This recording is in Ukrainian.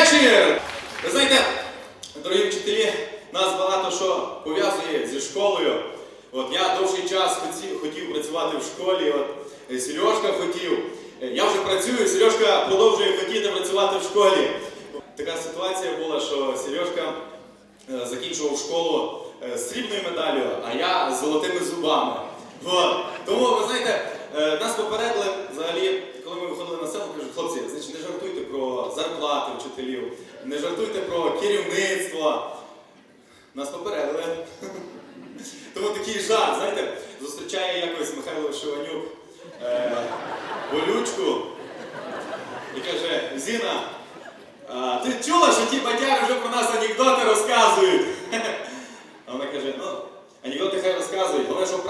вечір! Ви знаєте, дорогі вчителі, нас багато що пов'язує зі школою. От Я довший час хотів працювати в школі. От е, Сережка хотів. Е, я вже працюю, Сережка продовжує хотіти працювати в школі. Така ситуація була, що Сережка е, закінчував школу з срібною медаллю, а я з золотими зубами. От. Тому, ви знаєте, нас попередили. Зарплати вчителів, не жартуйте про керівництво. Нас попередили. Тому такий жарт, знаєте, зустрічає якось Михайло Шиванюк е, болючку і каже, Зіна, ти чула, що ті бадяри вже про нас анекдоти розказують? А вона каже, ну, анекдоти хай розказують, головне, щоб